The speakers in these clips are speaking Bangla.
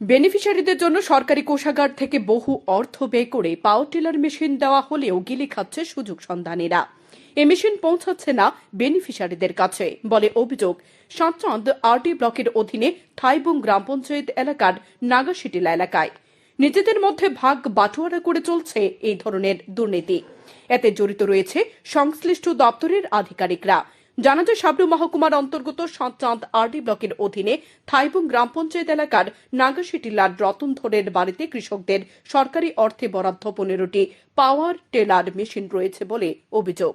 বেনিফিশিয়ারিদের জন্য সরকারি কোষাগার থেকে বহু অর্থ ব্যয় করে পাওয়ার টিলার মেশিন দেওয়া হলেও গিলি খাচ্ছে সুযোগ সন্ধানীরা। এ মেশিন পৌঁছাচ্ছে না বেনিফিশিয়ারিদের কাছে, বলে অভিযোগ। সাতচাঁদ আরটি ব্লকের অধীনে থাইবুং গ্রাম পঞ্চায়েত এলাকার নাগাশিটিলা এলাকায়। নিজেদের মধ্যে ভাগ বাটোয়ারা করে চলছে এই ধরনের দুর্নীতি। এতে জড়িত রয়েছে সংশ্লিষ্ট দপ্তরের আধিকারিকরা। জানা যায় সাবরু মহকুমার অন্তর্গত সাতচাঁদ আরডি ব্লকের অধীনে থাইবুং গ্রাম পঞ্চায়েত এলাকার নাগাশিটিলার রতনধরের বাড়িতে কৃষকদের সরকারি অর্থে বরাদ্দ পনেরোটি পাওয়ার টেলার মেশিন রয়েছে বলে অভিযোগ।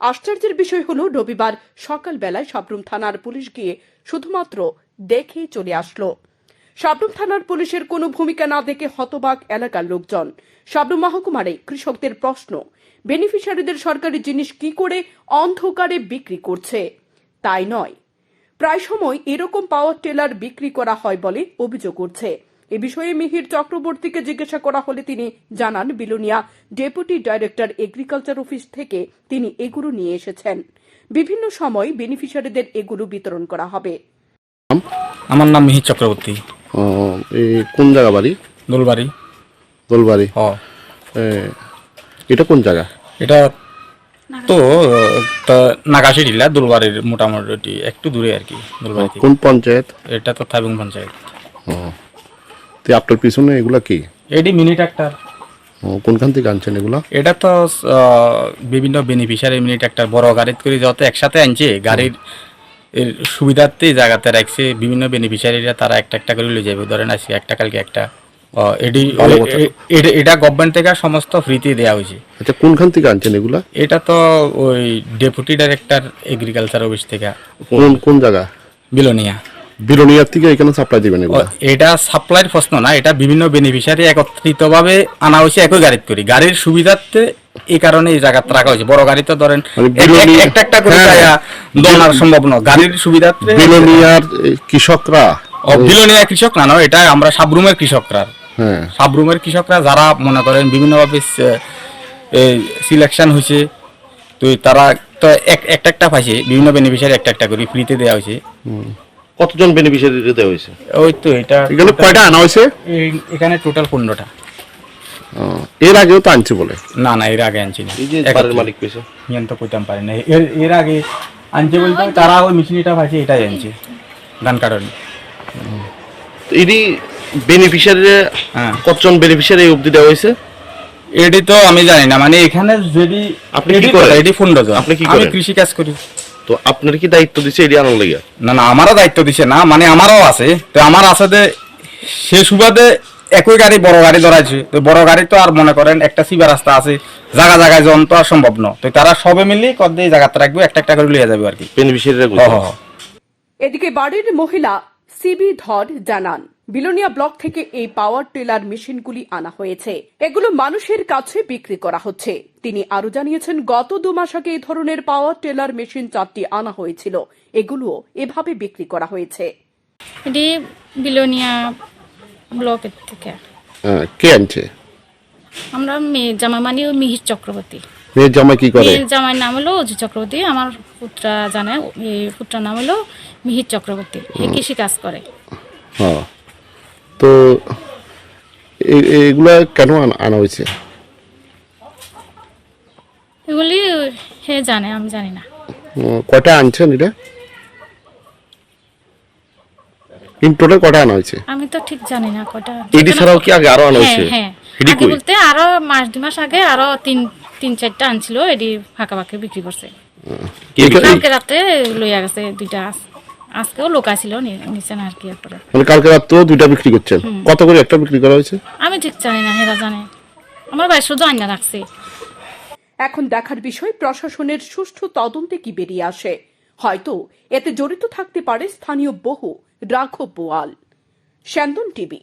আশ্চর্যের বিষয় হল, রবিবার সকালবেলায় সাবরুম থানার পুলিশ গিয়ে শুধুমাত্র দেখে চলে আসলো। সাবরুম থানার পুলিশের কোনো ভূমিকা না দেখে হতবাক এলাকার লোকজন। সাবরুম মহকুমারে কৃষকদের প্রশ্ন, বেনিফিশিয়ারিদের সরকারি জিনিস কি করে অন্ধকারে বিক্রি করছে? তাই নয়। প্রায় সময় এরকম পাওয়ার টেলার বিক্রি করা হয় বলে অভিযোগ করছে এ বিষয়ে মিহির চক্রবর্তীকে জিজ্ঞাসা করা হলে তিনি জানান, Belonia deputy director agriculture office থেকে তিনি এগুলো নিয়ে এসেছেন। বিভিন্ন সময় বেনিফিশিয়ারিদের এগুলো বিতরণ করা হবে। আমার নাম মিহির চক্রবর্তী। ও, এই কোন জায়গা বাড়ি? দোলবাড়ি দোলবাড়ি এ, এটা কোন জায়গা? এটা তো তা নাগাশি টিলা দোলবাড়ির মোটামুটি একটু দূরে আর কি দোলবাড়ি থেকে। কোন পঞ্চায়েত? এটা তো থাইবং পঞ্চায়েত। ও। তো আপনার পিছনে এগুলা কি? এটি মিনি ট্রাক্টর। ও, কোনখান থেকে আনছেন এগুলা? এটা তো আহ, বিভিন্ন বেনিফিশিয়ারি মিনি ট্রাক্টর বড় গাড়িতে করে যত একসাথে আনছে। গাড়ির এর সুবিধার্থে জায়গাতে রাখছে বিভিন্ন বেনিফিশিয়ারিরা তারা একটা একটা করে লয়ে যাবে। ধরেন আজকে একটা কালকে একটা। এটি গভর্নমেন্ট থেকে সমস্ত ফ্রিতে দেওয়া হয়েছে। আচ্ছা কোনখান থেকে আনছেন এগুলা? এটা তো ওই ডেপুটি ডাইরেক্টর এগ্রিকালচার অফিস থেকে। কোন কোন জায়গা? বিলোনিয়া। বিরোনিয়ার থেকে এখানে সাপ্লাই দিবেন এটা সাপ্লাইয়ের প্রশ্ন না এটা বিভিন্ন বেনিফিশিয়ারি একত্রিতভাবে আনা হয়েছে একই গাড়িতে করি গাড়ির সুবিধার্থে এই কারণে এই জায়গাতে রাখা হয়েছে। বড় গাড়ি তো ধরেন মানে এক- এক- বিলোনিয়া- একটা একটা করে হ্যাঁ। যাইয়া দোনার সম্ভব নয়। গাড়ির সুবিধার্থে বিলোনিয়ার কৃষকরা? বিলোনিয়া কৃষক না নয় এটা আমরা সাবরুমের কৃষকরা। হ্যাঁ। সাবরুমের কৃষকরা যারা মনে করেন বিভিন্নভাবে সিলেকশন হয়েছে তো তারা তো এক একটা একটা পাইছে বিভিন্ন বেনিফিশিয়ারি একটা একটা করে ফ্রিতে দেওয়া হয়েছে। কতজন বেনিফিশিয়ারি দেওয়া হয়েছে? ওই তো এটা এগুলো কয়টা আনা হয়েছে? এখানে টোটাল পনেরোটা। এর আগেও তো আনছে বলে। না না এর আগে আনছি না। এই যে মালিক পেয়েছে। তো কইতাম পারি না। এর এর আগে আনছে বলতে তারা ওই মেশিনটা ভাইছে এটাই আনছে ধান কাটনি এটি বেনিফিশিয়ারি হ্যাঁ। কতজন বেনিফিশিয়ারি অবধি দেওয়া হয়েছে? এটি তো আমি জানি না মানে এখানে যদি আপনি কি করেন? এটি ফোন আপনি কি আমি করেন? কৃষি কাজ করি। তো আপনার কি দায়িত্ব দিছে এটি আনার লেগে? না না আমারও দায়িত্ব দিছে না মানে আমারও আছে। তো আমার আছে যে সে সুবাদে একই গাড়ি বড় গাড়ি ধরাইছে। তো বড় গাড়ি তো আর মনে করেন একটা সিবা রাস্তা আছে জায়গা জায়গায় জন তো আর সম্ভব না তো তারা সবে মিলিয়ে দিয়ে জায়গাতে রাখবে একটা একটা করে লিয়ে যাবে আর কি। বেনিফিশিয়ারিরা হ হ হ। এদিকে বাড়ির মহিলা সিবি ধর জানান বিলোনিয়া ব্লক থেকে এই পাওয়ার টিলার মেশিনগুলি আনা হয়েছে। এগুলো মানুষের কাছে বিক্রি করা হচ্ছে। তিনি আরও জানিয়েছেন গত দু মাস আগে এই ধরনের পাওয়ার টেলার মেশিন চারটি আনা হয়েছিল। এগুলো এভাবে বিক্রি করা হয়েছে। এটি বিলোনিয়া ব্লকের থেকে। হ্যাঁ, কে আনছে? আমরা মেয়ে জামা মানি ও মিহির চক্রবর্তী। মেয়ের জামাই কি করে? মেয়ের জামাইয়ের নাম হলো অজু চক্রবর্তী আমার পুত্রা জানে পুত্রার নাম হলো মিহির চক্রবর্তী এ কৃষি কাজ করে। হ্যাঁ তো এগুলা কেন আনা- হয়েছে? এগুলি হে জানে আমি জানি না। কয়টা আনছেন এটা? ইন টোটাল কটা আনা হয়েছে? আমি তো ঠিক জানি না কটা। এডি ছাড়াও কি আগে আরও আনা হয়েছে? হ্যাঁ হ্যাঁ। আগে বলতে আরও মাস দু মাস আগে আরও তিন তিন চারটা আনছিল এটি ফাঁকা ফাঁকা বিক্রি করছে। কালকে রাতে লইয়া গেছে দুইটা আজ- আজকেও লোক আসছিল নিচে আর কি একটা মানে কালকে রাত্রেও দুইটা বিক্রি করছেন? কত করে একটা বিক্রি করা হয়েছে? আমি ঠিক জানি না হেরা জানে। আমার ভাই শুধু আন্না রাখছে। এখন দেখার বিষয় প্রশাসনের সুষ্ঠু তদন্তে কি বেরিয়ে আসে। হয়তো এতে জড়িত থাকতে পারে স্থানীয় বহু রাঘব বোয়াল। শ্যান্দন টিভি।